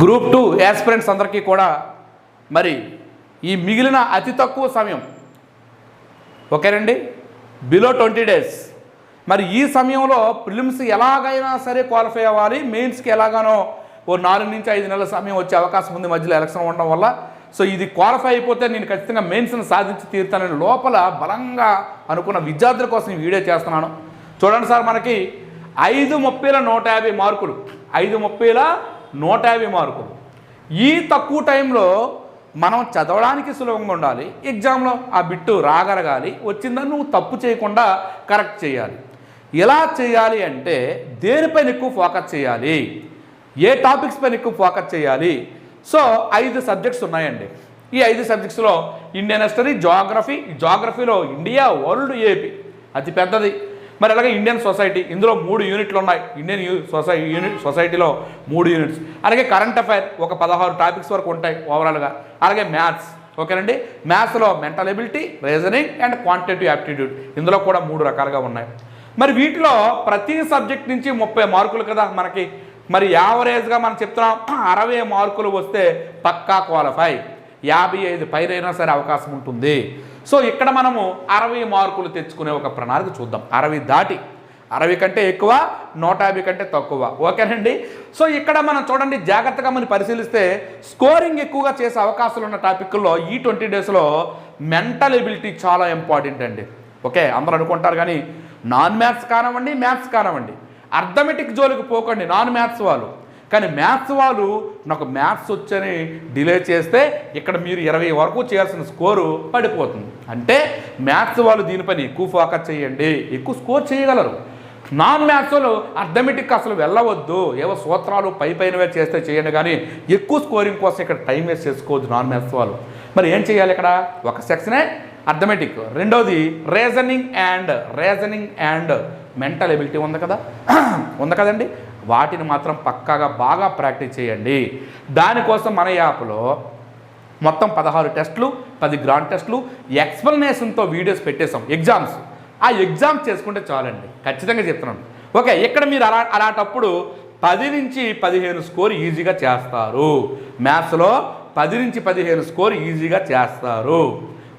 Group two aspirants అందరికీ కూడా మరి ఈ మిగిలిన అతి తక్కువ సమయం ఓకేనండి బిలో ట్వంటీ డేస్. మరి ఈ సమయంలో ప్రిలిమ్స్ ఎలాగైనా సరే క్వాలిఫై అవ్వాలి. మెయిన్స్కి ఎలాగానో ఓ నాలుగు నుంచి ఐదు నెలల సమయం వచ్చే అవకాశం ఉంది మధ్యలో ఎలక్షన్ ఉండడం వల్ల. సో ఇది క్వాలిఫై అయిపోతే నేను ఖచ్చితంగా మెయిన్స్ని సాధించి తీరుతానని లోపల బలంగా అనుకున్న విద్యార్థుల కోసం ఈ వీడియో చేస్తున్నాను. చూడండి సార్ మనకి ఐదు ముప్పైల నూట యాభై మార్కులు. ఐదు ముప్పైల నూట యాభై మార్కులు. ఈ తక్కువ టైంలో మనం చదవడానికి సులభంగా ఉండాలి. ఎగ్జామ్లో ఆ బిట్టు రాగరగాలి వచ్చిందని నువ్వు తప్పు చేయకుండా కరెక్ట్ చేయాలి. ఎలా చేయాలి అంటే దేనిపైన ఎక్కువ ఫోకస్ చేయాలి? ఏ టాపిక్స్ పైన ఎక్కువ ఫోకస్ చేయాలి? సో ఐదు సబ్జెక్ట్స్ ఉన్నాయండి. ఈ ఐదు సబ్జెక్ట్స్లో ఇండియన్ హిస్టరీ జాగ్రఫీ జాగ్రఫీలో ఇండియా వరల్డ్ ఏపీ. అతి పెద్దది. మరి అలాగే ఇండియన్ సొసైటీ ఇందులో మూడు యూనిట్లు ఉన్నాయి. ఇండియన్ సొసై యూనిట్ సొసైటీలో మూడు యూనిట్స్ అలాగే కరెంట్ అఫైర్ ఒక పదహారు టాపిక్స్ వరకు ఉంటాయి ఓవరాల్గా అలాగే మ్యాథ్స్ ఓకేనండి మ్యాథ్స్లో mental ability reasoning and quantitative aptitude ఇందులో కూడా మూడు రకాలుగా ఉన్నాయి. మరి వీటిలో ప్రతి సబ్జెక్ట్ నుంచి ముప్పై మార్కులు కదా మనకి. మరి యావరేజ్గా మనం చెప్తున్నాం అరవై మార్కులు వస్తే పక్కా క్వాలిఫై యాభై ఐదు పైరైనా సరే అవకాశం ఉంటుంది. సో ఇక్కడ మనము అరవై మార్కులు తెచ్చుకునే ఒక ప్రణాళిక చూద్దాం. అరవై దాటి అరవై కంటే ఎక్కువ నూట యాభై కంటే తక్కువ. ఓకేనండి? సో ఇక్కడ మనం చూడండి జాగ్రత్తగా మనం పరిశీలిస్తే స్కోరింగ్ ఎక్కువగా చేసే అవకాశాలు ఉన్న టాపిక్ల్లో ఈ ట్వంటీ డేస్లో మెంటల్ ఎబిలిటీ చాలా ఇంపార్టెంట్ అండి. ఓకే అందరూ అనుకుంటారు కానీ నాన్ మ్యాథ్స్ కానివ్వండి మ్యాథ్స్ కానివ్వండి. అర్థమెటిక్ జోలికి పోకండి నాన్ మ్యాథ్స్ వాళ్ళు. కానీ మ్యాథ్స్ వాళ్ళు నాకు మ్యాథ్స్ వచ్చని డిలే చేస్తే ఇక్కడ మీరు ఇరవై వరకు చేయాల్సిన స్కోరు పడిపోతుంది. అంటే మ్యాథ్స్ వాళ్ళు దీనిపైన ఎక్కువ ఫోకస్ చేయండి. ఎక్కువ స్కోర్ చేయగలరు. నాన్ మ్యాథ్స్ వాళ్ళు అర్థమెటిక్ అసలు వెళ్ళవద్దు. ఏవో సూత్రాలు పై పైనవే చేస్తే చేయండి కానీ ఎక్కువ స్కోరింగ్ కోసం ఇక్కడ టైం వేస్ట్ చేసుకోవద్దు నాన్ మ్యాథ్స్ వాళ్ళు. మరి ఏం చేయాలి ఇక్కడ? ఒక సెక్షనే అర్థమెటిక్ రెండోది reasoning and reasoning and mental ability ఉంది కదా? ఉంది కదండి? వాటిని మాత్రం పక్కాగా బాగా ప్రాక్టీస్ చేయండి. దానికోసం మన యాప్లో మొత్తం పదహారు టెస్టులు పది గ్రాండ్ టెస్టులు ఎక్స్ప్లెనేషన్తో వీడియోస్ పెట్టేశాం ఎగ్జామ్స్. ఆ ఎగ్జామ్ చేసుకుంటే చాలండి. ఖచ్చితంగా చెప్తున్నాను. ఓకే ఇక్కడ మీరు అలా అలాంటప్పుడు పది నుంచి పదిహేను స్కోర్ ఈజీగా చేస్తారు. మ్యాథ్స్లో పది నుంచి పదిహేను స్కోర్ ఈజీగా చేస్తారు.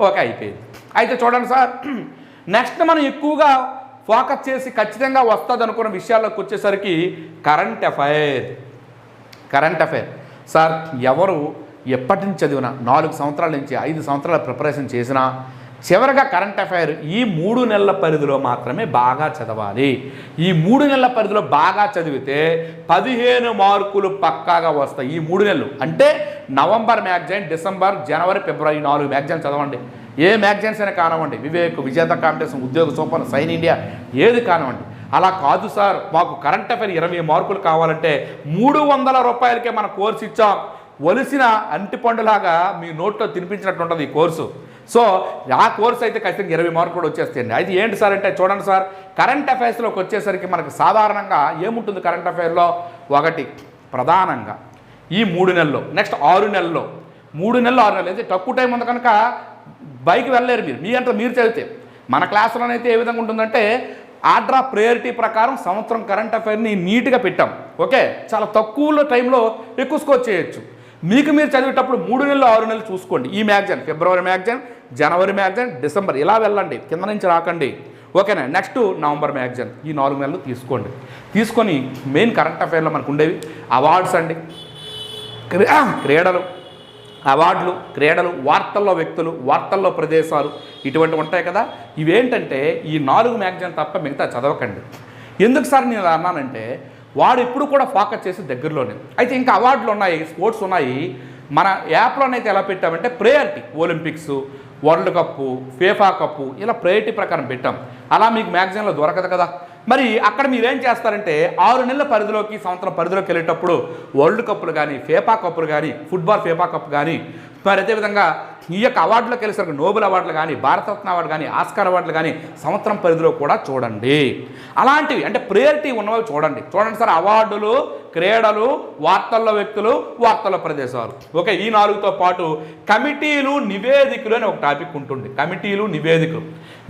ఓకే అయిపోయింది. అయితే చూడండి సార్ నెక్స్ట్ మనం ఎక్కువగా ఫోకస్ చేసి ఖచ్చితంగా వస్తుంది అనుకున్న విషయాల్లోకి వచ్చేసరికి current affair. Current affair. Sir ఎవరు ఎప్పటి నుంచి చదివినా నాలుగు సంవత్సరాల నుంచి ఐదు సంవత్సరాల ప్రిపరేషన్ చేసినా చివరగా కరెంట్ అఫైర్ ఈ మూడు నెలల పరిధిలో మాత్రమే బాగా చదవాలి. ఈ మూడు నెలల పరిధిలో బాగా చదివితే పదిహేను మార్కులు పక్కాగా వస్తాయి ఈ మూడు నెలలు. అంటే నవంబర్ మ్యాగ్జైన్ డిసెంబర్ జనవరి ఫిబ్రవరి నాలుగు మ్యాగ్జైన్ చదవండి. ఏ మ్యాగజైన్స్ అయినా కానివ్వండి వివేక్ విజేత కాంపిటీషన్ ఉద్యోగ సూపర్ సైన్ ఇండియా ఏది కానివ్వండి. అలా కాదు సార్ మాకు కరెంట్ అఫైర్ ఇరవై మార్కులు కావాలంటే మూడు వందల రూపాయలకే మన కోర్సు ఇచ్చాం. ఒలిసిన అంటిపండులాగా మీ నోట్లో తినిపించినట్టు ఉంటుంది ఈ కోర్సు. సో ఆ కోర్స్ అయితే ఖచ్చితంగా ఇరవై మార్కులు కూడా వచ్చేస్తాయండి. అయితే ఏంటి సార్ అంటే చూడండి సార్ కరెంట్ అఫైర్స్లోకి వచ్చేసరికి మనకు సాధారణంగా ఏముంటుంది కరెంట్ అఫైర్లో? ఒకటి ప్రధానంగా ఈ మూడు నెలల్లో నెక్స్ట్ ఆరు నెలల్లో. మూడు నెలలు ఆరు నెలలు. అయితే తక్కువ టైం ఉంది కనుక బైక్ వెళ్ళలేరు మీరు. మీ అంటే మీరు చదివితే. మన క్లాసులోనైతే ఏ విధంగా ఉంటుందంటే ఆర్డర్ ఆఫ్ ప్రయారిటీ ప్రకారం సంవత్సరం కరెంట్ అఫైర్ని నీట్గా పెట్టాం. ఓకే? చాలా తక్కువలో టైంలో ఎక్కువ స్కోర్ చేయొచ్చు. మీకు మీరు చదివేటప్పుడు మూడు నెలలు ఆరు నెలలు చూసుకోండి. ఈ మ్యాగజైన్ ఫిబ్రవరి మ్యాగజైన్ జనవరి మ్యాగజైన్ డిసెంబర్ ఇలా వెళ్ళండి. కింద నుంచి రాకండి. ఓకేనా? Next November magazine. ఈ నాలుగు నెలలు తీసుకోండి. తీసుకొని మెయిన్ కరెంట్ అఫైర్లో మనకు ఉండేవి అవార్డ్స్ అండి. క్రీడలు. అవార్డులు క్రీడలు వార్తల్లో వ్యక్తులు వార్తల్లో ప్రదేశాలు ఇటువంటి ఉంటాయి కదా. ఇవేంటంటే ఈ నాలుగు మ్యాగజైన్ తప్ప మిగతా చదవకండి. ఎందుకు సార్ నేను అన్నానంటే వాడు ఎప్పుడు కూడా ఫోకస్ చేసి దగ్గరలోనే. అయితే ఇంకా అవార్డులు ఉన్నాయి స్పోర్ట్స్ ఉన్నాయి. మన యాప్లోనైతే ఎలా పెట్టామంటే priority Olympics world cup FIFA cup ఇలా ప్రయారిటీ ప్రకారం పెట్టాం. అలా మీకు మ్యాగజైన్లో దొరకదు కదా. మరి అక్కడ మీరేం చేస్తారంటే ఆరు నెలల పరిధిలోకి సంవత్సరం పరిధిలోకి వెళ్ళేటప్పుడు వరల్డ్ కప్పులు కానీ ఫేపా కప్పులు కానీ ఫుట్బాల్ ఫేపా కప్ కానీ మరి అదేవిధంగా ఈ యొక్క అవార్డులకు వెళ్ళేసరికి నోబెల్ అవార్డులు కానీ భారతరత్న అవార్డు కానీ ఆస్కార్ అవార్డులు కానీ సంవత్సరం పరిధిలో కూడా చూడండి. అలాంటివి అంటే ప్రయారిటీ ఉన్నవి చూడండి. చూడండి సార్ అవార్డులు క్రీడలు వార్తల్లో వ్యక్తులు వార్తల్లో ప్రదేశాలు. ఓకే ఈ నాలుగుతో పాటు కమిటీలు నివేదికలు అని ఒక టాపిక్ ఉంటుంది. కమిటీలు నివేదికలు.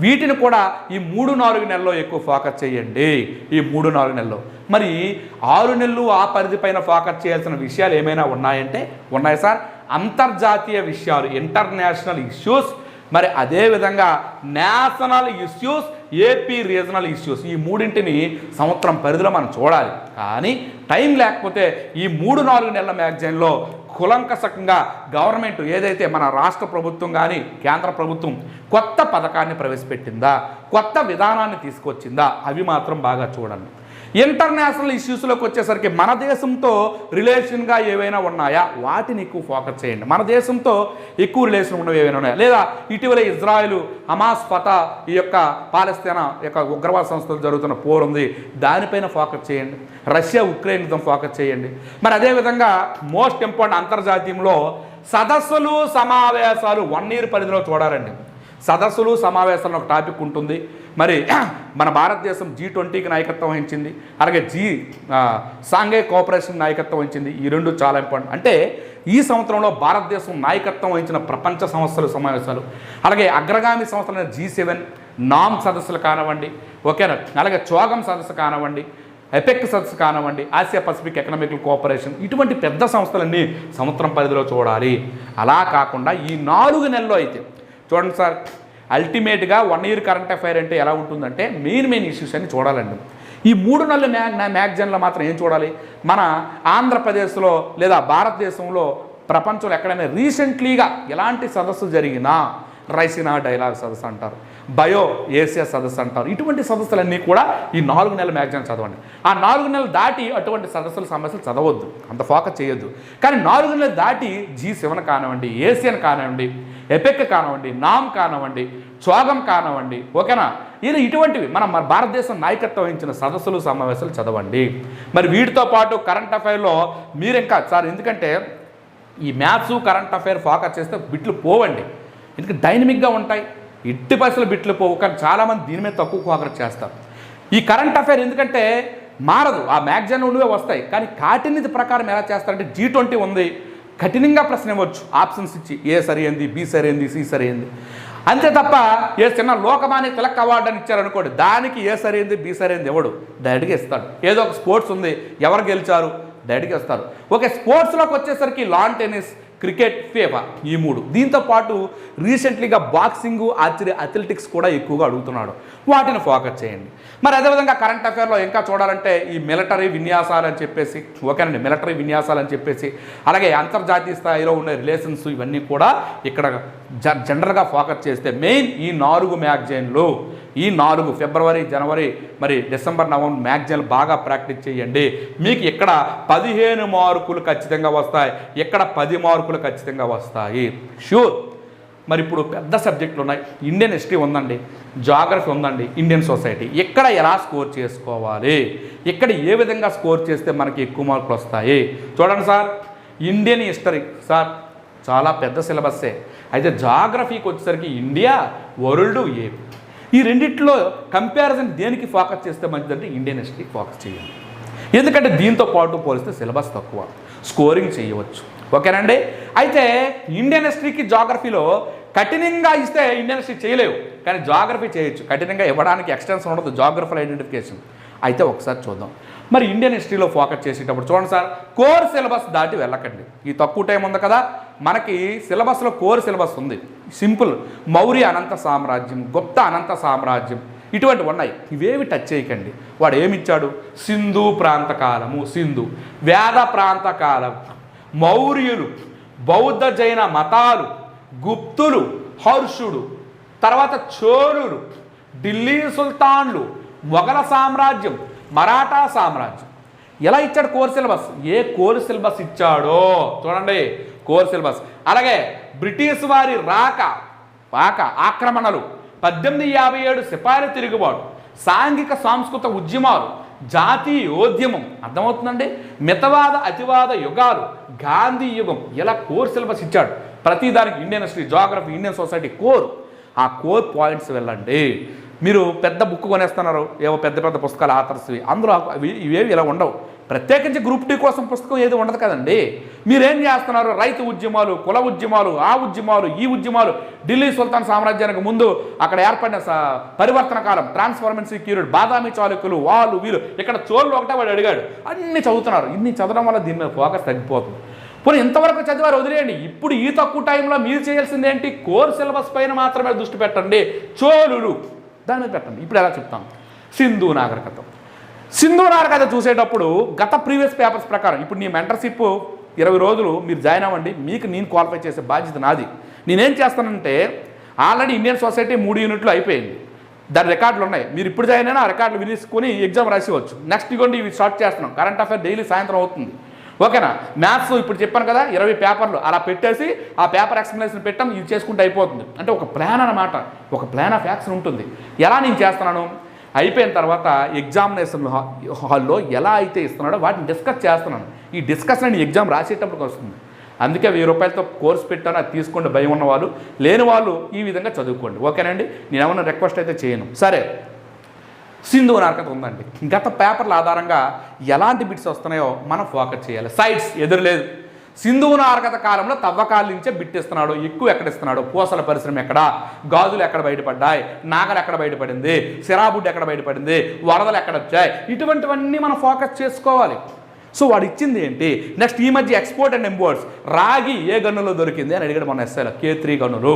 వీటిని కూడా ఈ మూడు నాలుగు నెలల్లో ఎక్కువ ఫోకస్ చేయండి. ఈ మూడు నాలుగు నెలల్లో మరి ఆరు నెలలు ఆ పరిధి పైన ఫోకస్ చేయాల్సిన విషయాలు ఏమైనా ఉన్నాయంటే ఉన్నాయి సార్. అంతర్జాతీయ విషయాలు ఇంటర్నేషనల్ ఇష్యూస్ మరి అదేవిధంగా national issues AP regional issues ఈ మూడింటిని సంవత్సరం పరిధిలో మనం చూడాలి. కానీ టైం లేకపోతే ఈ మూడు నాలుగు నెలల మ్యాగజైన్లో కులంకషకంగా గవర్నమెంట్ ఏదైతే మన రాష్ట్ర ప్రభుత్వం కానీ కేంద్ర ప్రభుత్వం కొత్త పథకాన్ని ప్రవేశపెట్టిందా కొత్త విధానాన్ని తీసుకొచ్చిందా అవి మాత్రం బాగా చూడండి. ఇంటర్నేషనల్ ఇష్యూస్లోకి వచ్చేసరికి మన దేశంతో రిలేషన్గా ఏవైనా ఉన్నాయా? వాటిని ఎక్కువ ఫోకస్ చేయండి. మన దేశంతో ఎక్కువ రిలేషన్ ఉన్నవి ఏవైనా ఉన్నాయా? లేదా ఇటీవల ఇజ్రాయెల్ హమాస్ ఫతా ఈ యొక్క పాలస్తీనా యొక్క ఉగ్రవాద సంస్థలు జరుగుతున్న పోర్ ఉంది. దానిపైన ఫోకస్ చేయండి. రష్యా ఉక్రెయిన్ యుద్ధం ఫోకస్ చేయండి. మరి అదేవిధంగా మోస్ట్ ఇంపార్టెంట్ అంతర్జాతీయంలో సదస్సులు సమావేశాలు వన్ ఇయర్ పరిధిలో చూడాలండి. సదస్సులు సమావేశాలను ఒక టాపిక్ ఉంటుంది. మరి మన భారతదేశం జీ ట్వంటీకి నాయకత్వం వహించింది. అలాగే జీ సాంఘై కోఆపరేషన్ నాయకత్వం వహించింది. ఈ రెండు చాలా ఇంపార్టెంట్. అంటే ఈ సంవత్సరంలో భారతదేశం నాయకత్వం వహించిన ప్రపంచ సంస్థలు సమావేశాలు. అలాగే అగ్రగామి సంస్థలైన జీ సెవెన్ నామ్ సదస్సులు కానివ్వండి ఓకేనా? అలాగే చోగం సదస్సు కానివ్వండి ఎపెక్ సదస్సు కానివ్వండి ఆసియా పసిఫిక్ ఎకనామికల్ కోఆపరేషన్ ఇటువంటి పెద్ద సంస్థలన్నీ సంవత్సరం పరిధిలో చూడాలి. అలా కాకుండా ఈ నాలుగు నెలల్లో అయితే చూడండి సార్ అల్టిమేట్గా వన్ ఇయర్ కరెంట్ అఫైర్ అంటే ఎలా ఉంటుందంటే మెయిన్ మెయిన్ ఇష్యూస్ అని చూడాలండి. ఈ మూడు నెలల మ్యాగ్ మ్యాగజైన్లో మాత్రం ఏం చూడాలి? మన ఆంధ్రప్రదేశ్లో లేదా భారతదేశంలో ప్రపంచంలో ఎక్కడైనా రీసెంట్లీగా ఎలాంటి సదస్సు జరిగినా రైసినా డైలాగ్ సదస్సు అంటారు. బయో ఏసియా సదస్సు అంటారు. ఇటువంటి సదస్సులన్నీ కూడా ఈ నాలుగు నెలల మ్యాగజైన్ చదవండి. ఆ నాలుగు నెలలు దాటి అటువంటి సదస్సుల సమస్యలు చదవద్దు. అంత ఫోకస్ చేయొద్దు. కానీ నాలుగు నెలలు దాటి జీ సెవెన్ కానివ్వండి ఏసియన్ కానివ్వండి ఎపెక్ కానివ్వండి నామ్ కానివ్వండి చోగం కానివ్వండి ఓకేనా? ఇది ఇటువంటివి. మన మన భారతదేశం నాయకత్వం వహించిన సదస్సులు సమావేశాలు చదవండి. మరి వీటితో పాటు కరెంట్ అఫైర్లో మీరు ఇంకా సార్ ఎందుకంటే ఈ మ్యాథ్స్ కరెంట్ అఫైర్ ఫోకస్ చేస్తే బిట్లు పోవండి. ఎందుకంటే డైనమిక్గా ఉంటాయి. ఎట్టి పరిస్థితులు బిట్లు పోవు. కానీ చాలామంది దీని మీద తక్కువ ఫోకస్ చేస్తారు. ఈ కరెంట్ అఫైర్ ఎందుకంటే మారదు. ఆ మ్యాగజైన్ ఉండివే వస్తాయి. కానీ కాఠిన్యత ప్రకారం ఎలా చేస్తారంటే జీ ట్వంటీ ఉంది. కఠినంగా ప్రశ్న ఇవ్వచ్చు. ఆప్షన్స్ ఇచ్చి ఏ సరైంది బి సరైంది సి సరైంది. అంతే తప్ప ఏ చిన్న లోకమాన్య తిలక్ అవార్డు అని ఇచ్చారనుకోండి దానికి ఏ సరైంది బి సరైంది ఎవడు? డైరెక్ట్గా ఇస్తాడు. ఏదో ఒక స్పోర్ట్స్ ఉంది ఎవరు గెలిచారు? డైరెక్ట్గా ఇస్తారు. ఓకే స్పోర్ట్స్లోకి వచ్చేసరికి లాన్ టెన్నిస్ క్రికెట్ ఫేఫా ఈ మూడు. దీంతో పాటు రీసెంట్లీగా బాక్సింగ్ ఆర్చరీ అథ్లెటిక్స్ కూడా ఎక్కువగా అడుగుతున్నాడు. వాటిని ఫోకస్ చేయండి. మరి అదేవిధంగా కరెంట్ అఫైర్లో ఇంకా చూడాలంటే ఈ మిలిటరీ విన్యాసాలు అని చెప్పేసి ఓకేనండి మిలిటరీ విన్యాసాలు అని చెప్పేసి అలాగే అంతర్జాతీయ స్థాయిలో ఉన్న రిలేషన్స్ ఇవన్నీ కూడా ఇక్కడ జ జనరల్గా ఫోకస్ చేస్తే మెయిన్ ఈ నాలుగు మ్యాగజైన్లు ఈ నాలుగు ఫిబ్రవరి జనవరి మరి డిసెంబర్ నవంబర్ మ్యాగజైన్లు బాగా ప్రాక్టీస్ చేయండి. మీకు ఇక్కడ పదిహేను మార్కులు ఖచ్చితంగా వస్తాయి. ఇక్కడ పది మార్కులు ఖచ్చితంగా వస్తాయి. షూర్ మరి ఇప్పుడు పెద్ద సబ్జెక్టులు ఉన్నాయి. ఇండియన్ హిస్టరీ ఉందండి. జాగ్రఫీ ఉందండి. ఇండియన్ సొసైటీ ఇక్కడ ఎలా స్కోర్ చేసుకోవాలి? ఇక్కడ ఏ విధంగా స్కోర్ చేస్తే మనకి ఎక్కువ మార్కులు వస్తాయి? చూడండి సార్. Indian history. సార్ చాలా పెద్ద సిలబస్సే. అయితే జాగ్రఫీకి వచ్చేసరికి ఇండియా వరల్డ్ ఏపీ. ఈ రెండిట్లో కంపారిజన్ దేనికి ఫోకస్ చేస్తే మంచిదంటే ఇండియన్ హిస్టరీకి ఫోకస్ చేయాలి. ఎందుకంటే దీంతో పాటు పోలిస్తే సిలబస్ తక్కువ. స్కోరింగ్ చేయవచ్చు. ఓకేనండి అయితే ఇండియన్ హిస్టరీకి జాగ్రఫీలో కఠినంగా ఇస్తే ఇండియన్ హిస్టరీ చేయలేవు. కానీ జాగ్రఫీ చేయొచ్చు. కఠినంగా ఇవ్వడానికి ఎక్స్టెన్షన్ ఉండదు. Geographical identification. అయితే ఒకసారి చూద్దాం. మరి ఇండియన్ హిస్టరీలో ఫోకస్ చేసేటప్పుడు చూడండి సార్ కోర్ సిలబస్ దాటి వెళ్ళకండి. ఈ తక్కువ టైం ఉంది కదా మనకి సిలబస్లో కోర్ సిలబస్ ఉంది. సింపుల్. మౌర్య అనంత సామ్రాజ్యం గుప్త అనంత సామ్రాజ్యం ఇటువంటివి ఉన్నాయి. ఇవేవి టచ్ చేయకండి. వాడు ఏమిచ్చాడు? సింధు ప్రాంతకాలము సింధు. వేద ప్రాంతకాలం మౌర్యులు బౌద్ధ జైన మతాలు గుప్తులు హర్షుడు తర్వాత చోళులు ఢిల్లీ సుల్తాన్లు మొఘల సామ్రాజ్యం మరాఠా సామ్రాజ్యం. ఎలా ఇచ్చాడు కోర్ సిలబస్? ఏ కోర్ సిలబస్ ఇచ్చాడో? చూడండి. Core syllabus. అలాగే బ్రిటిష్ వారి రాక పాక ఆక్రమణలు. పద్దెనిమిది యాభై ఏడు సిపాయిల తిరుగుబాటు. సాంఘిక సాంస్కృతిక ఉద్యమాలు. జాతీయోద్యమం అర్థమవుతుందండి? మితవాద అతివాద యుగాలు. గాంధీ యుగం. ఇలా కోర్ సిలబస్ ఇచ్చాడు. ప్రతిదానికి Indian history geography Indian society core. ఆ కోర్ పాయింట్స్ వెళ్ళండి. మీరు పెద్ద బుక్ కొనేస్తున్నారు. ఏవో పెద్ద పెద్ద పుస్తకాలు ఆథర్స్వి. అందులో ఇవేవి ఇలా ఉండవు. ప్రత్యేకించి గ్రూప్ టీ కోసం పుస్తకం ఏది ఉండదు కదండి. మీరేం చేస్తున్నారు? రైతు ఉద్యమాలు కుల ఉద్యమాలు ఆ ఉద్యమాలు ఈ ఉద్యమాలు ఢిల్లీ సుల్తాన్ సామ్రాజ్యానికి ముందు అక్కడ ఏర్పడిన స- పరివర్తన కాలం ట్రాన్స్ఫార్మెన్సీ పీరియడ్ బాదామి చాలుకులు వాళ్ళు వీళ్ళు ఇక్కడ చోళ్ళు ఒకటే వాడు అడిగాడు. అన్ని చదువుతున్నారు. ఇన్ని చదవడం వల్ల దీని మీద ఫోకస్ తగ్గిపోతుంది. పోనీ ఇంతవరకు చదివారు వదిలేయండి. ఇప్పుడు ఈ తక్కువ టైంలో మీరు చేయాల్సింది ఏంటి? కోర్ సిలబస్ పైన మాత్రమే దృష్టి పెట్టండి. చోళులు దాని మీద పెట్టండి. ఇప్పుడు ఎలా చెప్తాం? సింధు నాగరికతం సింధు కథ చూసేటప్పుడు గత ప్రీవియస్ పేపర్స్ ప్రకారం ఇప్పుడు నీ మెంటర్షిప్ ఇరవై రోజులు మీరు జాయిన్ అవ్వండి మీకు నేను క్వాలిఫై చేసే బాధ్యత నాది. నేనేం చేస్తానంటే ఆల్రెడీ ఇండియన్ సొసైటీ మూడు యూనిట్లు అయిపోయింది. దాని రికార్డులు ఉన్నాయి. మీరు ఇప్పుడు జాయిన్ అయినా ఆ రికార్డులు వినేసుకొని ఎగ్జామ్ రాసివచ్చు నెక్స్ట్ ఇగోండి ఇవి స్టార్ట్ చేస్తున్నాం. కరెంట్ అఫైర్ డైలీ సాయంత్రం అవుతుంది. ఓకేనా? మ్యాథ్స్ ఇప్పుడు చెప్పాను కదా ఇరవై పేపర్లు. అలా పెట్టేసి ఆ పేపర్ ఎక్స్ప్లెనేషన్ పెట్టాం ఇది చేసుకుంటే అయిపోతుంది. అంటే ఒక ప్లాన్ అన్నమాట. ఒక ప్లాన్ ఆఫ్ యాక్షన్ ఉంటుంది. ఎలా నేను చేస్తున్నాను? అయిపోయిన తర్వాత ఎగ్జామినేషన్ హాల్లో ఎలా అయితే ఇస్తున్నాడో వాటిని డిస్కస్ చేస్తున్నాను. ఈ డిస్కషన్ అని ఎగ్జామ్ రాసేటప్పటికి వస్తుంది. అందుకే వెయ్యి రూపాయలతో కోర్స్ పెట్టాను అది తీసుకోండి భయం ఉన్నవాళ్ళు లేని వాళ్ళు ఈ విధంగా చదువుకోండి. ఓకేనండి నేను ఏమన్నా రిక్వెస్ట్ అయితే చేయను. సరే. సింధు నరకత ఉందండి. గత పేపర్ల ఆధారంగా ఎలాంటి బిట్స్ వస్తున్నాయో మనం ఫోకస్ చేయాలి. సైడ్స్ ఎదురులేదు సింధువు నారకత కాలంలో తవ్వకాల నుంచే బిట్టిస్తున్నాడు ఎక్కువ ఎక్కడ ఇస్తున్నాడు పూసల పరిశ్రమ ఎక్కడ గాజులు ఎక్కడ బయటపడ్డాయి నాగలు ఎక్కడ బయటపడింది సిరాబుడ్డు ఎక్కడ బయటపడింది వరదలు ఎక్కడ వచ్చాయి ఇటువంటివన్నీ మనం ఫోకస్ చేసుకోవాలి. సో వాడు ఇచ్చింది ఏంటి? నెక్స్ట్ ఈ మధ్య ఎక్స్పోర్ట్ అండ్ ఎంపోర్ట్స్ రాగి ఏ గన్నులో దొరికింది అని అడిగాడు మన ఎస్ఐలో. కే త్రీ గనులు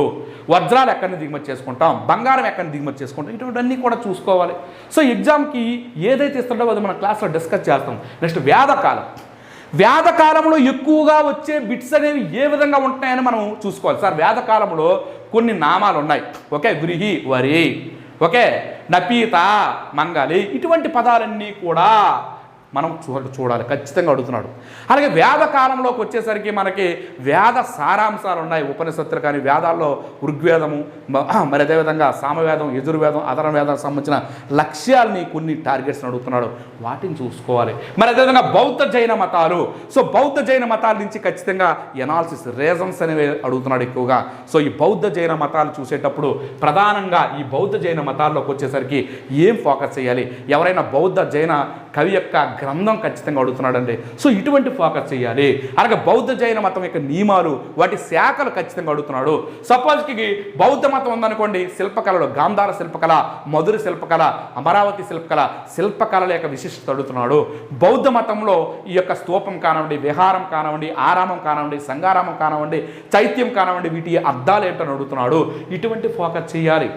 వజ్రాలు ఎక్కడిని దిగుమతి చేసుకుంటాం? బంగారం ఎక్కడిని దిగుమతి చేసుకుంటాం? ఇటువంటివన్నీ కూడా చూసుకోవాలి. సో ఎగ్జామ్కి ఏదైతే ఇస్తుందో అది మన క్లాస్లో డిస్కస్ చేస్తాం. నెక్స్ట్ వేదకాలం వేదకాలంలో ఎక్కువగా వచ్చే బిట్స్ అనేవి ఏ విధంగా ఉంటాయని మనం చూసుకోవాలి. సార్ వేదకాలంలో కొన్ని నామాలు ఉన్నాయి ఓకే వ్రిహి వరి ఓకే నపీత మంగళి ఇటువంటి పదాలన్నీ కూడా మనం చూ చూడాలి. ఖచ్చితంగా అడుగుతున్నాడు. అలాగే వేద కాలంలోకి వచ్చేసరికి మనకి వేద సారాంశాలు ఉన్నాయి. ఉపనిషత్తులు కానీ వేదాల్లో ఋగ్వేదము మరి అదేవిధంగా సామవేదం యజుర్వేదం వేదాలకు సంబంధించిన లక్ష్యాలని కొన్ని టార్గెట్స్ని అడుగుతున్నాడు. వాటిని చూసుకోవాలి. మరి అదేవిధంగా బౌద్ధ జైన మతాలు. సో బౌద్ధ జైన మతాల నుంచి ఖచ్చితంగా ఎనాలిసిస్ రీజన్స్ అనేవి అడుగుతున్నాడు ఎక్కువగా. సో ఈ బౌద్ధ జైన మతాలు చూసేటప్పుడు ప్రధానంగా ఈ బౌద్ధ జైన మతాల్లోకి వచ్చేసరికి ఏం ఫోకస్ చేయాలి? ఎవరైనా బౌద్ధ జైన కవి యొక్క గ్రంథం ఖచ్చితంగా అడుగుతున్నాడండి. సో ఇటువంటి ఫోకస్ చేయాలి. అలాగే బౌద్ధ జైన మతం యొక్క నియమాలు వాటి శాఖలు ఖచ్చితంగా అడుగుతున్నాడు. సపోజ్కి బౌద్ధ మతం ఉందనుకోండి శిల్పకళలో గాంధార శిల్పకళ మధుర శిల్పకళ అమరావతి శిల్పకళ శిల్పకళల యొక్క విశిష్టత అడుగుతున్నాడు. బౌద్ధ మతంలో ఈ యొక్క స్తూపం కానివ్వండి విహారం కానివ్వండి ఆరామం కానివ్వండి సంగారామం కానివ్వండి చైత్యం కానివ్వండి వీటి అర్థాలు ఏంటని అడుగుతున్నాడు. ఇటువంటి ఫోకస్ చేయాలి.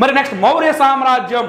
మరి నెక్స్ట్ మౌర్య సామ్రాజ్యం.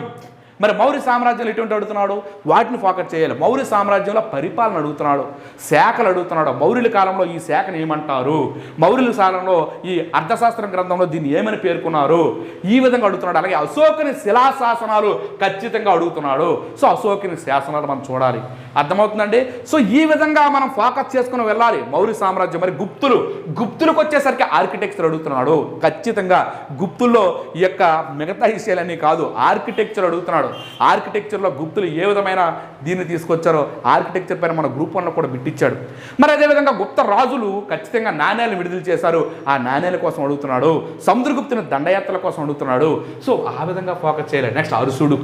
మరి మౌర్య సామ్రాజ్యంలో ఎటువంటి అడుగుతున్నాడు? వాటిని ఫోకస్ చేయాలి. మౌర్య సామ్రాజ్యంలో పరిపాలన అడుగుతున్నాడు. శాఖలు అడుగుతున్నాడు. మౌర్యుల కాలంలో ఈ శాఖను ఏమంటారు? మౌర్యుల కాలంలో ఈ అర్థశాస్త్రం గ్రంథంలో దీన్ని ఏమని పేర్కొన్నారు? ఈ విధంగా అడుగుతున్నాడు. అలాగే అశోకుని శిలాశాసనాలు ఖచ్చితంగా అడుగుతున్నాడు. సో అశోకుని శాసనాలు మనం చూడాలి. అర్థమవుతుందండి? సో ఈ విధంగా మనం ఫోకస్ చేసుకుని వెళ్ళాలి. మౌర్య సామ్రాజ్యం మరి గుప్తులు. గుప్తులకు వచ్చేసరికి ఆర్కిటెక్చర్ అడుగుతున్నాడు. ఖచ్చితంగా గుప్తుల్లో ఈ యొక్క మిగతా విషయాలన్నీ కాదు ఆర్కిటెక్చర్ అడుగుతున్నాడు. ఆర్కిటెక్చర్లో గుప్తులు ఏ విధమైన దీన్ని తీసుకొచ్చారో ఆర్కిటెక్చర్ పైన మన గ్రూప్ వన్లో కూడా బిట్టిచ్చాడు మరి అదేవిధంగా గుప్త రాజులు ఖచ్చితంగా నాణ్యాలు విడుదల చేశారు. ఆ నాణ్యాల కోసం అడుగుతున్నాడు. సముద్రగుప్తుని దండయాత్రల కోసం అడుగుతున్నాడు. సో ఆ విధంగా ఫోకస్ చేయాలి. నెక్స్ట్ అరుసుడు.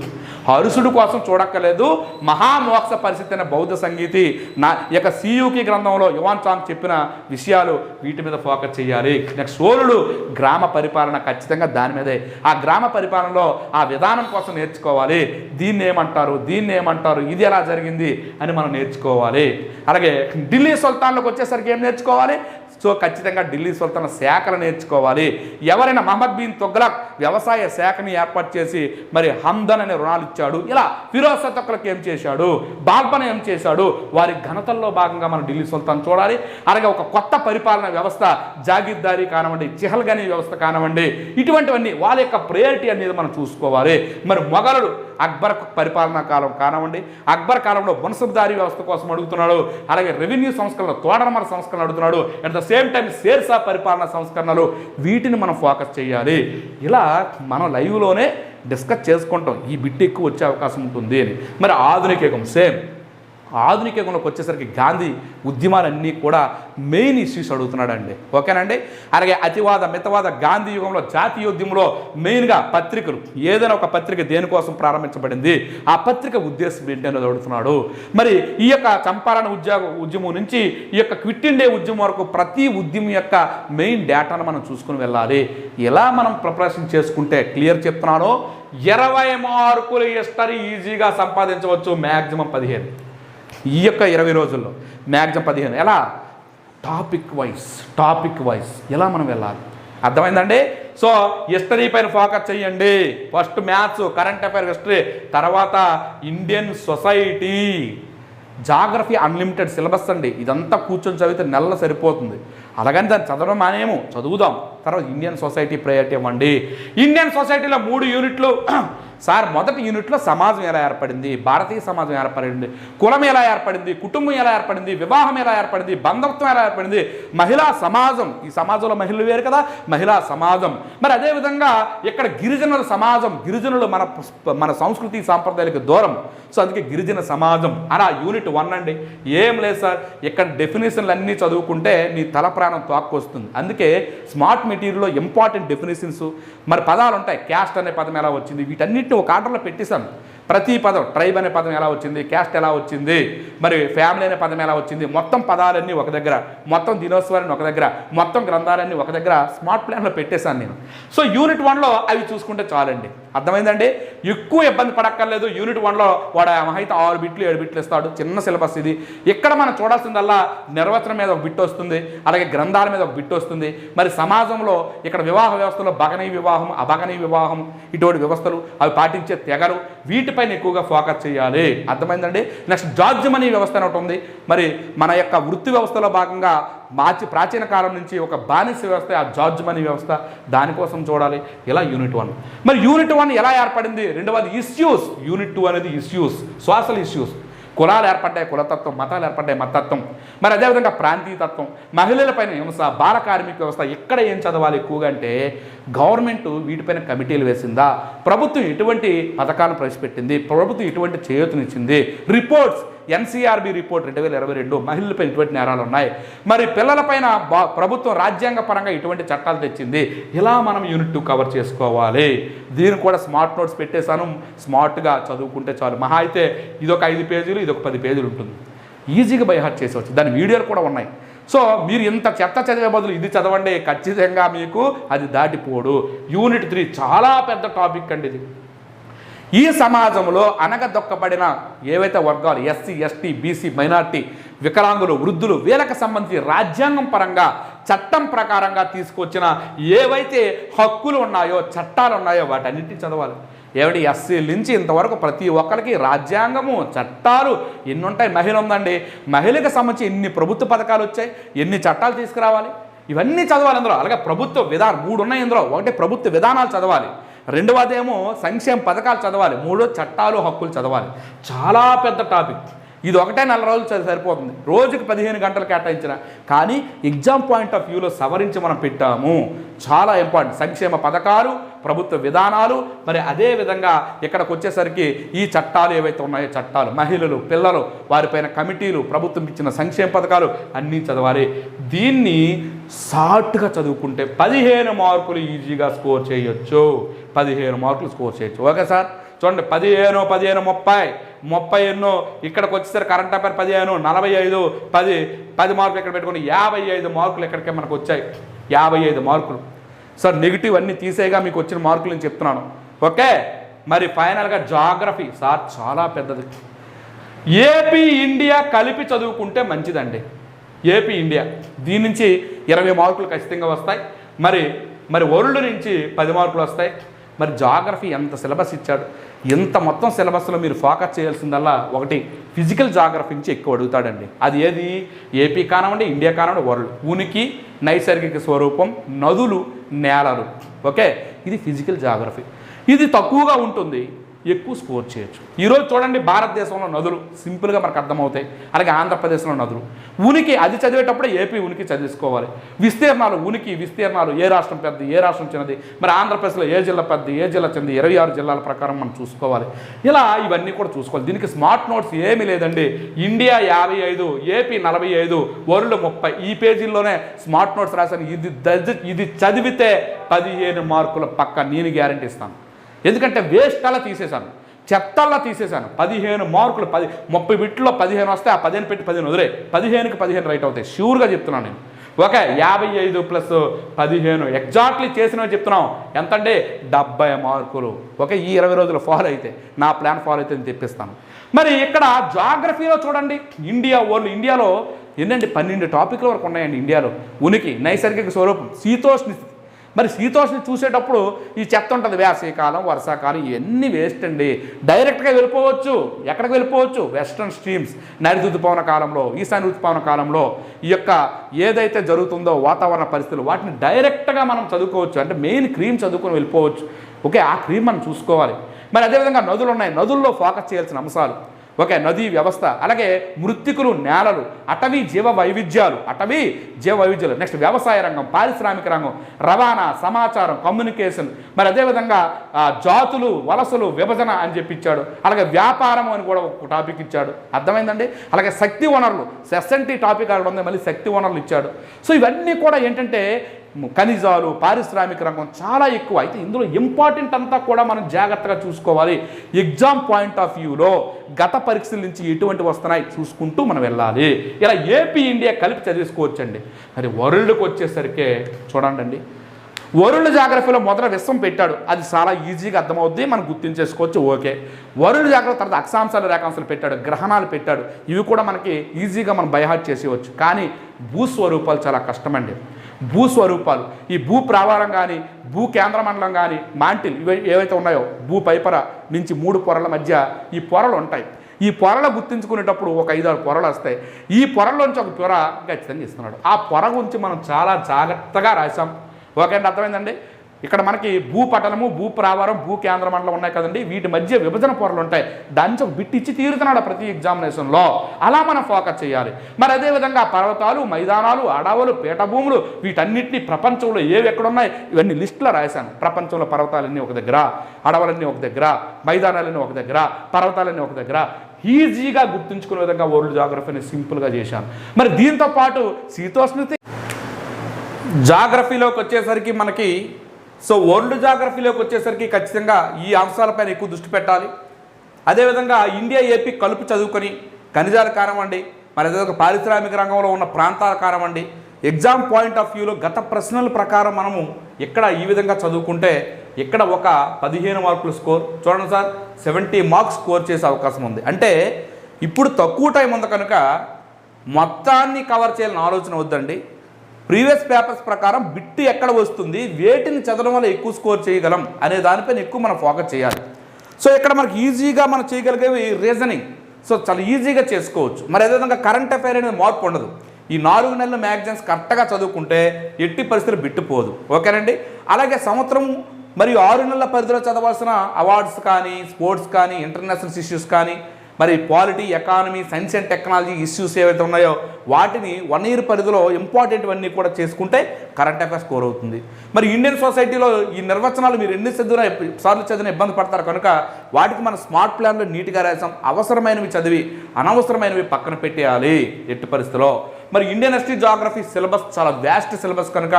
అరుసుడు కోసం చూడక్కలేదు. మహామోక్ష పరిస్థితి అనే బౌద్ధ సంగీతి నా యొక్క సియుకి గ్రంథంలో యువాన్ చాంగ్ చెప్పిన విషయాలు వీటి మీద ఫోకస్ చేయాలి. నెక్స్ట్ సోలుడు గ్రామ పరిపాలన ఖచ్చితంగా దాని మీదే. ఆ గ్రామ పరిపాలనలో ఆ విధానం కోసం నేర్చుకోవాలి. దీన్ని ఏమంటారు? దీన్ని ఏమంటారు? ఇది ఎలా జరిగింది అని మనం నేర్చుకోవాలి. అలాగే ఢిల్లీ సుల్తాన్లకు వచ్చేసరికి ఏం నేర్చుకోవాలి? సో ఖచ్చితంగా ఢిల్లీ సుల్తాన్ శాఖలు నేర్చుకోవాలి. ఎవరైనా మహమ్మద్ బిన్ తొగ్లక్ వ్యవసాయ శాఖని ఏర్పాటు చేసి మరి హందన్ అనే రుణాలు ఇచ్చాడు. ఇలా ఫిరోజ్ తొగ్లక్ ఏం చేశాడు? బాల్పన ఏం చేశాడు? వారి ఘనతల్లో భాగంగా మనం ఢిల్లీ సుల్తాన్ చూడాలి. అలాగే ఒక కొత్త పరిపాలన వ్యవస్థ జాగీర్దారీ కానివ్వండి చిహల్గనీ వ్యవస్థ కానివ్వండి ఇటువంటివన్నీ వాళ్ళ యొక్క ప్రయారిటీ అనేది మనం చూసుకోవాలి. మరి మొఘలుడు అక్బర్ పరిపాలనా కాలం కానివ్వండి అక్బర్ కాలంలో వంశధారీ వ్యవస్థ కోసం అడుగుతున్నాడు అలాగే రెవెన్యూ సంస్కరణ తోడనమర సంస్కరణ అడుగుతున్నాడు అట్ ద సేమ్ టైం శేర్సా పరిపాలనా సంస్కరణలు వీటిని మనం ఫోకస్ చేయాలి. ఇలా మనం లైవ్లోనే డిస్కస్ చేసుకుంటాం ఈ బిట్ ఎక్కువ వచ్చే అవకాశం ఉంటుంది అని. మరి ఆధునిక యుగం సేమ్ ఆధునిక యుగంలోకి వచ్చేసరికి గాంధీ ఉద్యమాలన్నీ కూడా మెయిన్ ఇష్యూస్ అడుగుతున్నాడండి. ఓకేనండి? అలాగే అతివాద మితవాద గాంధీ యుగంలో జాతీయోద్యమంలో మెయిన్గా పత్రికలు ఏదైనా ఒక పత్రిక దేనికోసం ప్రారంభించబడింది? ఆ పత్రిక ఉద్దేశం ఏంటి అనేది అడుగుతున్నాడు. మరి ఈ యొక్క చంపారణ ఉద్యోగ ఉద్యమం నుంచి ఈ యొక్క క్విట్ ఇండియా ఉద్యమం వరకు ప్రతి ఉద్యమం యొక్క మెయిన్ డేటాను మనం చూసుకుని వెళ్ళాలి. ఎలా మనం ప్రిపరేషన్ చేసుకుంటే క్లియర్ చెప్తున్నానో? ఇరవై మార్కులు హిస్టరీ ఈజీగా సంపాదించవచ్చు మ్యాక్సిమం పదిహేను. ఈ యొక్క ఇరవై రోజుల్లో మ్యాక్సిమం పదిహేను. ఎలా? టాపిక్ వైజ్ టాపిక్ వైజ్ ఎలా మనం వెళ్ళాలి? అర్థమైందండి? సో హిస్టరీ పైన ఫోకస్ చేయండి. First maths current affair history. తర్వాత Indian society. Geography unlimited syllabus అండి. ఇదంతా కూర్చొని చదివితే నెల సరిపోతుంది. అలాగని దాన్ని చదవడం మానేము చదువుదాం. తర్వాత ఇండియన్ సొసైటీ ప్రయారిటీ ఇవ్వండి ఇండియన్ సొసైటీలో మూడు యూనిట్లు సార్ మొదటి యూనిట్లో సమాజం ఎలా ఏర్పడింది? భారతీయ సమాజం ఏర్పడింది? కులం ఎలా ఏర్పడింది? కుటుంబం ఎలా ఏర్పడింది? వివాహం ఎలా ఏర్పడింది? బంధుత్వం ఎలా ఏర్పడింది? మహిళా సమాజం ఈ సమాజంలో మహిళలు వేరు కదా మహిళా సమాజం. మరి అదేవిధంగా ఇక్కడ గిరిజనుల సమాజం గిరిజనులు మన మన సంస్కృతి సాంప్రదాయాలకు దూరం. సో అందుకే గిరిజన సమాజం. అలా యూనిట్ వన్ అండి. ఏం లేదు సార్ ఇక్కడ డెఫినేషన్లు అన్నీ చదువుకుంటే నీ తల ప్రాణం తోక్కొస్తుంది. అందుకే స్మార్ట్ మెటీరియల్లో ఇంపార్టెంట్ డెఫినేషన్స్ మరి పదాలు ఉంటాయి క్యాస్ట్ అనే పదం ఎలా వచ్చింది? వీటన్నిటి వీటన్నిటిని ఒక ఆర్డర్లో పెట్టేశాం ప్రతి పదం ట్రైబ్ అనే పదం ఎలా వచ్చింది క్యాస్ట్ ఎలా వచ్చింది మరి ఫ్యామిలీ అనే పదం ఎలా వచ్చింది మొత్తం పదాలన్నీ ఒక దగ్గర మొత్తం దినోత్సవాన్ని ఒక దగ్గర మొత్తం గ్రంథాలన్నీ ఒక దగ్గర స్మార్ట్ ప్లాన్లో పెట్టేశాను నేను. సో యూనిట్ వన్లో అవి చూసుకుంటే చాలండి. అర్థమైందండి? ఎక్కువ ఇబ్బంది పడక్కర్లేదు. యూనిట్ వన్లో వాడు అయితే ఆరు బిట్లు ఏడు బిట్లు ఇస్తాడు. చిన్న సిలబస్ ఇది. ఇక్కడ మనం చూడాల్సిందల్లా నిర్వచనం మీద ఒక బిట్ వస్తుంది. అలాగే గ్రంథాల మీద ఒక బిట్ వస్తుంది. మరి సమాజంలో ఇక్కడ వివాహ వ్యవస్థలో భగనీ వివాహం అభగనీ వివాహం ఇటువంటి వ్యవస్థలు అవి పాటించే తెగలు వీటిపైన ఎక్కువగా ఫోకస్ చేయాలి. అర్థమైందండి? నెక్స్ట్ జార్జ్ మనీ వ్యవస్థ అని ఒకటి ఉంది. మరి మన యొక్క వృత్తి వ్యవస్థలో భాగంగా మార్చి ప్రాచీన కాలం నుంచి ఒక బానిస వ్యవస్థ ఆ జార్జ్ మనీ వ్యవస్థ. దానికోసం చూడాలి. ఇలా యూనిట్ వన్. మరి యూనిట్ వన్ ఎలా ఏర్పడింది? రెండవది ఇష్యూస్. యూనిట్ టూ అనేది ఇష్యూస్. Social issues. కులాలు ఏర్పడ్డాయి కులతత్వం మతాలు ఏర్పడ్డాయి మతత్వం మరి అదేవిధంగా ప్రాంతీయతత్వం మహిళలపైన హింస బాల కార్మిక వ్యవస్థ ఎక్కడ ఏం చదవాలి ఎక్కువగా అంటే గవర్నమెంట్ వీటిపైన కమిటీలు వేసిందా? ప్రభుత్వం ఎటువంటి పథకాలను ప్రవేశపెట్టింది? ప్రభుత్వం ఎటువంటి చేయూతనిచ్చింది? రిపోర్ట్స్ ఎన్సీఆర్బి రిపోర్ట్ రెండు వేల ఇరవై రెండు మహిళలపై ఇటువంటి నేరాలు ఉన్నాయి. మరి పిల్లలపైన ప్రభుత్వం రాజ్యాంగ పరంగా ఇటువంటి చట్టాలు తెచ్చింది. ఇలా మనం యూనిట్ టూ కవర్ చేసుకోవాలి. దీన్ని కూడా స్మార్ట్ నోట్స్ పెట్టేశాను. స్మార్ట్గా చదువుకుంటే చాలు. మహా అయితే ఇదొక ఐదు పేజీలు ఇదొక పది పేజీలు ఉంటుంది. ఈజీగా బై హార్ట్ చేసేవచ్చు. దాని వీడియోలు కూడా ఉన్నాయి. సో మీరు ఇంత చెత్త చదివే బదులు ఇది చదవండి ఖచ్చితంగా మీకు అది దాటిపోడు. యూనిట్ త్రీ చాలా పెద్ద టాపిక్ అండి ఇది. ఈ సమాజంలో అనగదొక్కబడిన ఏవైతే వర్గాలు ఎస్సీ ఎస్టీ బీసీ మైనార్టీ వికలాంగులు వృద్ధులు వీళ్ళకి సంబంధించి రాజ్యాంగం పరంగా చట్టం ప్రకారంగా తీసుకొచ్చిన ఏవైతే హక్కులు ఉన్నాయో చట్టాలు ఉన్నాయో వాటన్నిటిని చదవాలి. ఏమిటి ఎస్సీ నుంచి ఇంతవరకు ప్రతి ఒక్కరికి రాజ్యాంగము చట్టాలు ఎన్ని ఉంటాయి మహిళ ఉందండి. మహిళకి సంబంధించి ఎన్ని ప్రభుత్వ పథకాలు వచ్చాయి? ఎన్ని చట్టాలు తీసుకురావాలి? ఇవన్నీ చదవాలి అందులో అలాగే ప్రభుత్వ విధానం మూడు ఉన్నాయి ఇందులో. ఒకటి ప్రభుత్వ విధానాలు చదవాలి. రెండవదేమో సంక్షేమ పథకాలు చదవాలి. మూడో చట్టాలు హక్కులు చదవాలి. చాలా పెద్ద టాపిక్. ఇది ఒకటే నెల రోజులు చదివి సరిపోతుంది. రోజుకి పదిహేను గంటలు కేటాయించిన. కానీ ఎగ్జామ్ పాయింట్ ఆఫ్ వ్యూలో సవరించి మనం పెట్టాము. చాలా ఇంపార్టెంట్. సంక్షేమ పథకాలు ప్రభుత్వ విధానాలు మరి అదే విధంగా ఇక్కడికి వచ్చేసరికి ఈ చట్టాలు ఏవైతే ఉన్నాయో చట్టాలు మహిళలు పిల్లలు వారిపైన కమిటీలు ప్రభుత్వం ఇచ్చిన సంక్షేమ పథకాలు అన్నీ చదవాలి. దీన్ని సాట్గా చదువుకుంటే పదిహేను మార్కులు ఈజీగా స్కోర్ చేయొచ్చు. పదిహేను మార్కులు స్కోర్ చేయొచ్చు. Okay sir? చూడండి పదిహేను పదిహేను ముప్పై. ముప్పై ఎన్నో ఇక్కడికి వచ్చేసరికి కరెంట్ అఫైర్ పదిహేను నలభై ఐదు పది పది మార్కులు ఇక్కడ పెట్టుకుని యాభై ఐదు మార్కులు ఇక్కడికే మనకు వచ్చాయి. యాభై ఐదు మార్కులు. సార్ నెగిటివ్ అన్నీ తీసేగా మీకు వచ్చిన మార్కులు నేను చెప్తున్నాను. ఓకే? మరి ఫైనల్గా జాగ్రఫీ సార్ చాలా పెద్దది. ఏపీ ఇండియా కలిపి చదువుకుంటే మంచిదండి. ఏపీ ఇండియా దీని నుంచి ఇరవై మార్కులు ఖచ్చితంగా వస్తాయి. మరి మరి వరల్డ్ నుంచి పది మార్కులు వస్తాయి. మరి జాగ్రఫీ ఎంత సిలబస్ ఇచ్చాడు? ఎంత మొత్తం సిలబస్లో మీరు ఫోకస్ చేయాల్సిందల్లా ఒకటి ఫిజికల్ జాగ్రఫీ నుంచి ఎక్కువ అడుగుతాడండి. అది ఏది? ఏపీ కానివ్వండి ఇండియా కానివ్వండి వరల్డ్. ఉనికి నైసర్గిక స్వరూపం నదులు నేలలు. ఓకే? ఇది ఫిజికల్ జాగ్రఫీ. ఇది తక్కువగా ఉంటుంది. ఎక్కువ స్కోర్ చేయొచ్చు. ఈరోజు చూడండి భారతదేశంలో నదులు సింపుల్గా మనకు అర్థమవుతాయి. అలాగే ఆంధ్రప్రదేశ్లో నదులు. ఉనికి అది చదివేటప్పుడే ఏపీ ఉనికి చదివేసుకోవాలి విస్తీర్ణాలు ఉనికి విస్తీర్ణాలు ఏ రాష్ట్రం పెద్దది ఏ రాష్ట్రం చిన్నది? మరి ఆంధ్రప్రదేశ్లో ఏ జిల్లా పెద్ద ఏ జిల్లా చిన్నది? ఇరవై ఆరు జిల్లాల ప్రకారం మనం చూసుకోవాలి. ఇలా ఇవన్నీ కూడా చూసుకోవాలి. దీనికి స్మార్ట్ నోట్స్ ఏమీ లేదండి. ఇండియా యాభై ఐదు ఏపీ నలభై ఐదు వరల్డ్ ముప్పై. ఈ పేజీల్లోనే స్మార్ట్ నోట్స్ రాశాను. ఇది ఇది చదివితే పదిహేను మార్కుల పక్క నేను గ్యారంటీ ఇస్తాను. ఎందుకంటే వేస్ట్ అలా తీసేశాను. చెత్తల్లా తీసేశాను. పదిహేను మార్కులు పది ముప్పై బిట్లో పదిహేను వస్తే ఆ పదిహేను పెట్టి పదిహేను వదిలే పదిహేనుకి పదిహేను రైట్ అవుతాయి. షూర్గా చెప్తున్నాను నేను. ఓకే యాభై ఐదు ప్లస్ పదిహేను. ఎగ్జాక్ట్లీ చేసినవి చెప్తున్నాం ఎంతంటే డెబ్బై మార్కులు. ఓకే ఈ ఇరవై రోజులు ఫాలో అయితే నా ప్లాన్ ఫాలో అయితే నేను తెప్పిస్తాను. మరి ఇక్కడ జాగ్రఫీలో చూడండి. ఇండియా వరల్డ్ ఇండియాలో ఎన్నండి పన్నెండు టాపిక్ల వరకు ఉన్నాయండి ఇండియాలో ఉనికి నైసర్గిక స్వరూపం శీతోష్ణ స్థితి. మరి శీతోష్ణి చూసేటప్పుడు ఈ చెత్త ఉంటుంది వేసవికాలం వర్షాకాలం ఇవన్నీ వేస్ట్ అండి. డైరెక్ట్గా వెళ్ళిపోవచ్చు. ఎక్కడికి వెళ్ళిపోవచ్చు? వెస్ట్రన్ స్ట్రీమ్స్ నైరుతి ఋతుపవన కాలంలో ఈశాన్య ఋతుపవన కాలంలో ఈ యొక్క ఏదైతే జరుగుతుందో వాతావరణ పరిస్థితులు వాటిని డైరెక్ట్గా మనం చదువుకోవచ్చు. అంటే మెయిన్ క్రీమ్ చదువుకొని వెళ్ళిపోవచ్చు. ఓకే ఆ క్రీమ్ మనం చూసుకోవాలి. మరి అదేవిధంగా నదులు ఉన్నాయి. నదుల్లో ఫోకస్ చేయాల్సిన అంశాలు. ఓకే నదీ వ్యవస్థ అలాగే మృత్తికులు నేలలు అటవీ జీవ వైవిధ్యాలు అటవీ జీవ వైవిధ్యాలు నెక్స్ట్ వ్యవసాయ రంగం పారిశ్రామిక రంగం రవాణా సమాచారం కమ్యూనికేషన్ మరి అదేవిధంగా జాతులు వలసలు విభజన అని చెప్పి ఇచ్చాడు అలాగే వ్యాపారం అని కూడా ఒక టాపిక్ ఇచ్చాడు. అర్థమైందండి? అలాగే శక్తి వనరులు ఎస్ఎన్టీ టాపిక్ అక్కడ ఉంది మళ్ళీ శక్తి వనరులు ఇచ్చాడు. సో ఇవన్నీ కూడా ఏంటంటే ఖనిజాలు పారిశ్రామిక రంగం చాలా ఎక్కువ. అయితే ఇందులో ఇంపార్టెంట్ అంతా కూడా మనం జాగ్రత్తగా చూసుకోవాలి. ఎగ్జామ్ పాయింట్ ఆఫ్ వ్యూలో గత పరీక్షల నుంచి ఎటువంటి వస్తున్నాయి చూసుకుంటూ మనం వెళ్ళాలి. ఇలా ఏపీ ఇండియా కలిపి చదివేసుకోవచ్చండి. మరి వరల్డ్కి వచ్చేసరికి చూడండి అండి వరుణ్ జాగ్రఫీలో మొదట విశ్వం పెట్టాడు. అది చాలా ఈజీగా అర్థమవుద్ది. మనం గుర్తించేసుకోవచ్చు. ఓకే. వరుణ్ జాగ్రత్త తర్వాత అక్షాంశాలు రేఖాంశాలు పెట్టాడు. గ్రహణాలు పెట్టాడు. ఇవి కూడా మనకి ఈజీగా మనం బైహార్ట్ చేసేవచ్చు కానీ భూస్వరూపాలు చాలా కష్టమండి. భూస్వరూపాలు. ఈ భూ ప్రావారం కానీ భూ కేంద్ర మండలం కానీ మాంటిల్ ఇవి ఏవైతే ఉన్నాయో భూ పైపర నుంచి మూడు పొరల మధ్య ఈ పొరలు ఉంటాయి. ఈ పొరలు గుర్తించుకునేటప్పుడు ఒక ఐదారు పొరలు వస్తాయి. ఈ పొరల్లోంచి ఒక పొర ఖచ్చితంగా ఇస్తున్నాడు. ఆ పొర గురించి మనం చాలా జాగ్రత్తగా రాసాం ఓకే అండి అర్థమైందండి? ఇక్కడ మనకి భూపటలము భూప్రావరం భూ ప్రావారం కేంద్ర మండలం ఉన్నాయి కదండి. వీటి మధ్య విభజన పొరలు ఉంటాయి. దాని నుంచి ఒక బిట్ ఇచ్చి తీరుతున్నాడు ప్రతి ఎగ్జామినేషన్లో అలా మనం ఫోకస్ చేయాలి. మరి అదేవిధంగా పర్వతాలు మైదానాలు అడవులు పీఠభూములు వీటన్నిటిని ప్రపంచంలో ఏవి ఎక్కడున్నాయి? ఇవన్నీ లిస్టులో రాశాను. ప్రపంచంలో పర్వతాలన్నీ ఒక దగ్గర అడవులన్నీ ఒక దగ్గర మైదానాలన్నీ ఒక దగ్గర పర్వతాలన్నీ ఒక దగ్గర. ఈజీగా గుర్తుంచుకునే విధంగా వరల్డ్ జాగ్రఫీని సింపుల్గా చేశాను. మరి దీంతో పాటు శీతోష్ణతి జాగ్రఫీలోకి వచ్చేసరికి మనకి సో వరల్డ్ జాగ్రఫీలోకి వచ్చేసరికి ఖచ్చితంగా ఈ అంశాలపైన ఎక్కువ దృష్టి పెట్టాలి. అదేవిధంగా ఇండియా ఏపీ కలుపు చదువుకొని ఖనిజాలు కానివ్వండి మరి అదేవిధంగా పారిశ్రామిక రంగంలో ఉన్న ప్రాంతాల కానివ్వండి ఎగ్జామ్ పాయింట్ ఆఫ్ వ్యూలో గత ప్రశ్నల ప్రకారం మనము ఇక్కడ ఈ విధంగా చదువుకుంటే ఇక్కడ ఒక పదిహేను మార్కుల స్కోర్ చూడండి సార్ సెవెంటీ మార్క్స్ స్కోర్ చేసే అవకాశం ఉంది. అంటే ఇప్పుడు తక్కువ టైం ఉంది కనుక మొత్తాన్ని కవర్ చేయాలని ఆలోచన వద్దండి. ప్రీవియస్ పేపర్స్ ప్రకారం బిట్టు ఎక్కడ వస్తుంది వేటిని చదవడం వల్ల ఎక్కువ స్కోర్ చేయగలం అనే దానిపైన ఎక్కువ మనం ఫోకస్ చేయాలి. సో ఇక్కడ మనకి ఈజీగా మనం చేయగలిగేవి రీజనింగ్. సో చాలా ఈజీగా చేసుకోవచ్చు. మరి అదేవిధంగా కరెంట్ అఫైర్ అనేది మార్పు ఉండదు. ఈ నాలుగు నెలల మ్యాగజైన్స్ కరెక్ట్గా చదువుకుంటే ఎట్టి పరిస్థితులు బిట్టుపోదు ఓకేనండి? అలాగే సంవత్సరం మరియు ఆరు నెలల పరిధిలో చదవాల్సిన అవార్డ్స్ కానీ స్పోర్ట్స్ కానీ ఇంటర్నేషనల్ ఇష్యూస్ కానీ మరి polity economy science and technology issues ఏవైతే ఉన్నాయో వాటిని వన్ ఇయర్ పరిధిలో ఇంపార్టెంట్వన్నీ కూడా చేసుకుంటే కరెంట్ అఫైర్స్ స్కోర్ అవుతుంది. మరి ఇండియన్ సొసైటీలో ఈ నిర్వచనాలు మీరు ఎన్ని చదివినా సార్లు చదివిన ఇబ్బంది పడతారు కనుక వాటికి మన స్మార్ట్ ప్లాన్లో నీట్గా రాసాం. అవసరమైనవి చదివి అనవసరమైనవి పక్కన పెట్టేయాలి ఎట్టి పరిస్థితిలో. మరి ఇండియన్ హిస్టరీ జాగ్రఫీ సిలబస్ చాలా వ్యాస్ట్ సిలబస్ కనుక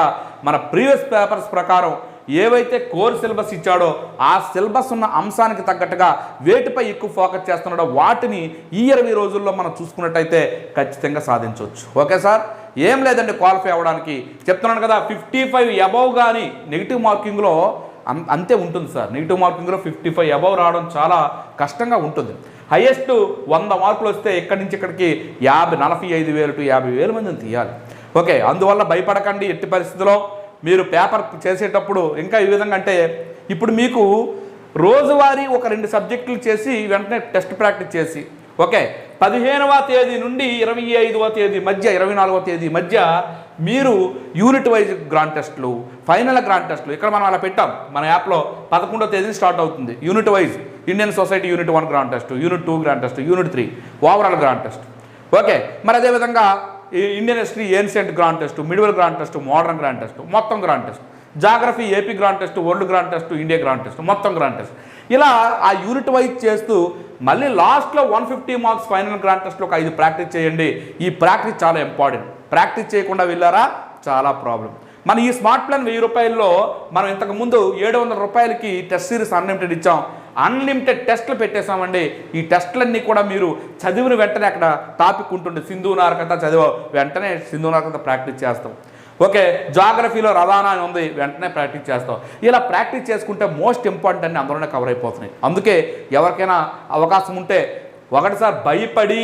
మన ప్రీవియస్ పేపర్స్ ప్రకారం ఏవైతే కోర్ సిలబస్ ఇచ్చాడో ఆ సిలబస్ ఉన్న అంశానికి తగ్గట్టుగా వేటిపై ఎక్కువ ఫోకస్ చేస్తున్నాడో వాటిని ఈ ఇరవై రోజుల్లో మనం చూసుకున్నట్టయితే ఖచ్చితంగా సాధించవచ్చు. Okay sir? ఏం లేదండి క్వాలిఫై అవ్వడానికి. చెప్తున్నాను కదా ఫిఫ్టీ ఫైవ్ అబవ్ కానీ నెగిటివ్ మార్కింగ్లో అం- అంతే ఉంటుంది సార్. నెగిటివ్ మార్కింగ్లో ఫిఫ్టీ ఫైవ్ అబవ్ రావడం చాలా కష్టంగా ఉంటుంది. హైయెస్ట్ వంద మార్కులు వస్తే ఇక్కడి నుంచి ఇక్కడికి యాభై నలభై ఐదు వేలు టు యాభై వేల మందిని తీయాలి. ఓకే అందువల్ల భయపడకండి. ఎట్టి పరిస్థితిలో మీరు పేపర్ చేసేటప్పుడు ఇంకా ఈ విధంగా అంటే ఇప్పుడు మీకు రోజువారీ ఒక రెండు సబ్జెక్టులు చేసి వెంటనే టెస్ట్ ప్రాక్టీస్ చేసి ఓకే పదిహేనవ తేదీ నుండి ఇరవై ఐదవ తేదీ మధ్య ఇరవై నాలుగవ తేదీ మధ్య మీరు యూనిట్ వైజ్ గ్రాండ్ టెస్ట్లు ఫైనల్ గ్రాండ్ టెస్ట్లు ఇక్కడ మనం అలా పెట్టాం. మన యాప్లో పదకొండవ తేదీ స్టార్ట్ అవుతుంది. Unit wise Indian society unit one grand test unit two grand test unit three overall grand test. Okay మరి అదేవిధంగా Indian history ancient grand test medieval grand test modern grand test మొత్తం grand test. Geography AP grand test world grand test India grand test మొత్తం grand test. ఇలా ఆ unit wise చేస్తూ మళ్ళీ లాస్ట్లో one fifty marks final grand టెస్ట్లో ఒక ఐదు ప్రాక్టీస్ చేయండి. ఈ ప్రాక్టీస్ చాలా ఇంపార్టెంట్ ప్రాక్టీస్ చేయకుండా వెళ్ళారా? చాలా ప్రాబ్లం మన ఈ స్మార్ట్ ప్లాన్ వెయ్యి రూపాయల్లో మనం ఇంతకు ముందు ఏడు వందల రూపాయలకి టెస్ట్ సిరీస్ అన్లిమిటెడ్ ఇచ్చాం. అన్లిమిటెడ్ టెస్ట్లు పెట్టేశామండి. ఈ టెస్ట్లన్నీ కూడా మీరు చదివిన వెంటనే అక్కడ టాపిక్ ఉంటుంది సింధు నారకథ చదివ వెంటనే సింధు నారకథ ప్రాక్టీస్ చేస్తాం ఓకే జాగ్రఫీలో రవాణా అని ఉంది. వెంటనే ప్రాక్టీస్ చేస్తాం ఇలా ప్రాక్టీస్ చేసుకుంటే మోస్ట్ ఇంపార్టెంట్ అన్ని అందులోనే కవర్ అయిపోతున్నాయి. అందుకే ఎవరికైనా అవకాశం ఉంటే ఒకటిసారి భయపడి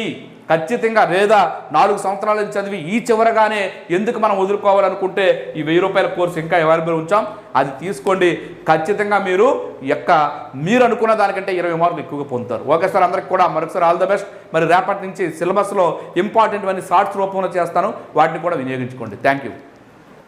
ఖచ్చితంగా లేదా నాలుగు సంవత్సరాల నుంచి చదివి ఈ చివరగానే ఎందుకు మనం వదులుకోవాలనుకుంటే ఈ వెయ్యి రూపాయల కోర్సు ఇంకా అవైలబుల్ ఉంచాం? అది తీసుకోండి. ఖచ్చితంగా మీరు యొక్క మీరు అనుకున్న దానికంటే ఇరవై మార్కులు ఎక్కువగా పొందుతారు. ఓకే సార్ అందరికి కూడా మరొకసారి ఆల్ ద బెస్ట్. మరి రేపటి నుంచి సిలబస్లో ఇంపార్టెంట్ అన్ని షార్ట్స్ రూపంలో చేస్తాను. వాటిని కూడా వినియోగించుకోండి. Thank you.